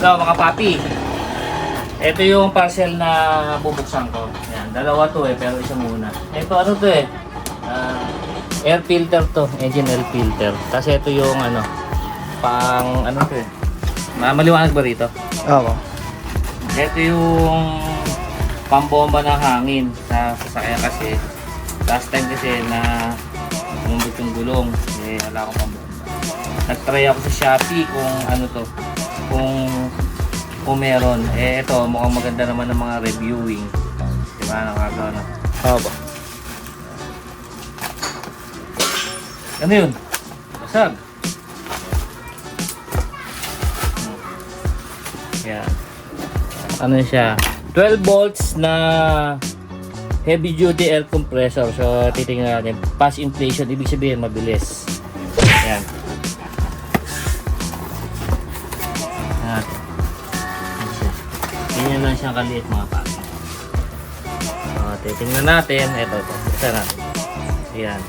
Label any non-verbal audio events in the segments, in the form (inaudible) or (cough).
So mga papi, ito yung parcel na bubuksan ko. Yan, dalawa to eh, pero isa muna. Ito ano to eh, ah, air filter to, engine air filter. Kasi ito yung ano, pang ano to eh, Ma- maliwanag ba rito? Oo. Ito yung pambomba ng hangin sa sasakyan kasi last time kasi na umubot yung gulong eh wala akong pambomba nagtry ako sa Shopee kung ano to kung kung meron. Eh ito mukhang maganda naman ng mga reviewing. Di ba? Nakagawa na. Oo. ano yun? Basag. Yan. Ano siya? 12 volts na heavy duty air compressor. So titingnan natin. Pass inflation ibig sabihin mabilis. Yan ganyan lang siyang kaliit mga papi so titingnan natin. Ito ito isa natin yan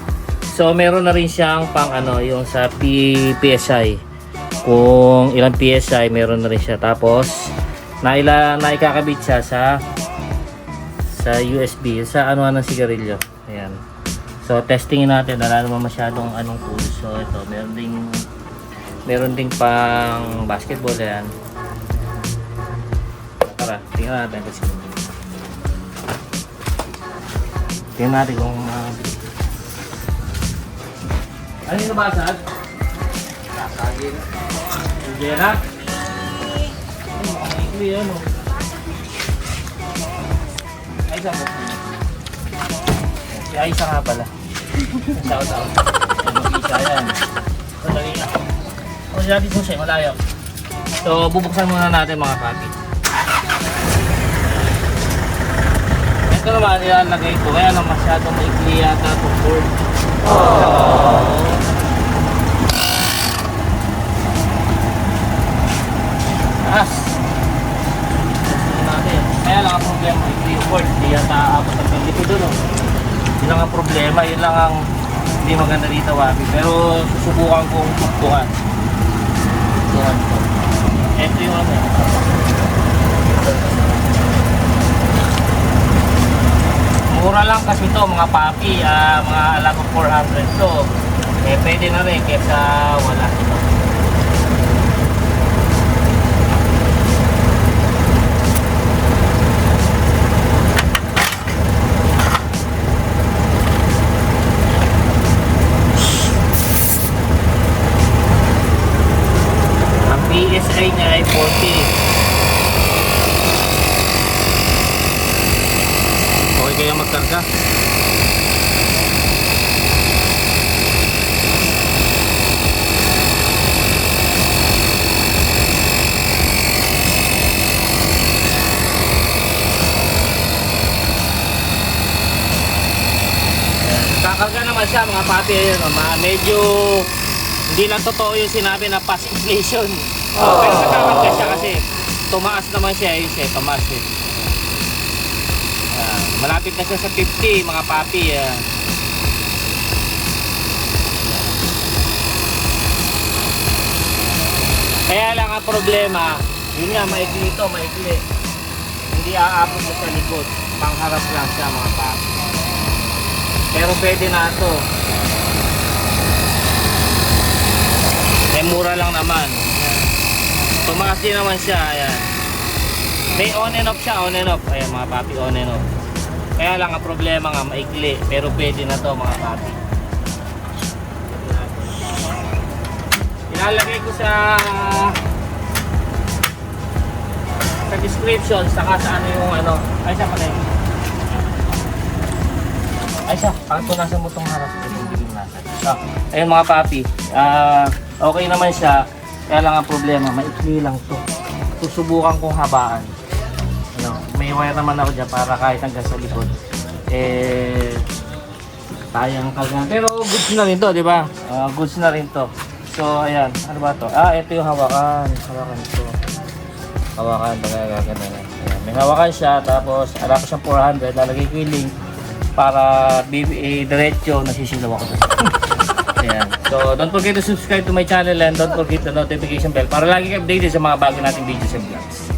so meron na rin siyang pang ano yung sa P PSI kung ilang PSI meron na rin siya. Tapos naila naikakabit siya sa sa USB sa ano ng sigarilyo. Ayan. So testingin natin. Wala naman masyadong anong pulse so ito meron ding meron ding pang basketball. Yan tara tingnan natin kasi tingnan natin kung uh, ano yung nabasag? Sasagin hindi na ay, yan, oh. Ay, isa nga pala. Shout out. Mag-isa yan. Sandali na. O, sinabi po siya, malayo. So, bubuksan muna natin mga papi. Ito naman, ilalagay ko. Kaya lang masyadong maikli yata itong board. Taas. Gusto natin. Kaya lang ang problema, hindi yung cord, hindi yata aabot ang pindito doon. Oh. Yun lang ang problema, yun lang ang hindi maganda dito, Wabi. Pero susubukan kong tuktukan. Tuktukan ko. Ito yung ano. Kasi to mga papi, ah, mga alam ko 400 to. Eh pwede na rin kesa wala ito. PSI niya ay 40. Okay kayo magkarga? Kakarga naman siya mga oh, ma- medyo hindi lang totoo yung sinabi na pass inflation. Pero nakakarga siya kasi tumaas naman siya yun siya, tumaas eh. Malapit na siya sa 50 mga papi. ah. Kaya lang ang problema, yun nga, maikli ito, maikli. Hindi aabot sa likod. Pangharap lang siya mga papi. Pero pwede na ito. Eh, mura lang naman. Ayan. Tumaas din naman siya. Ayan. May on and off siya, on and off. Ayan mga papi, on and off. Kaya lang ang problema nga, maikli. Pero pwede na to mga papi. Ilalagay ko sa sa description, saka sa ano yung ano. Ay, sa pala. Ay siya, pang punasan mo itong harap. Ah, ayun mga papi, ah, okay naman siya. Kaya lang ang problema, maikli lang to. Susubukan kong habaan. Ano, may wire naman ako dyan para kahit hanggang sa likod. Eh, tayang kagan. Pero goods na rin to, di ba? Ah, goods na rin to. So, ayan. Ano ba to? Ah, ito yung hawakan. Hawakan to. Hawakan. Bagay ganun. Ayan. May hawakan siya. Tapos, ala ko siyang 400. Lalagay ko yung link para eh, diretso nasisilaw ako. (laughs) Ayan. So, don't forget to subscribe to my channel and don't forget the notification bell para lagi updated sa mga bago nating videos and vlogs.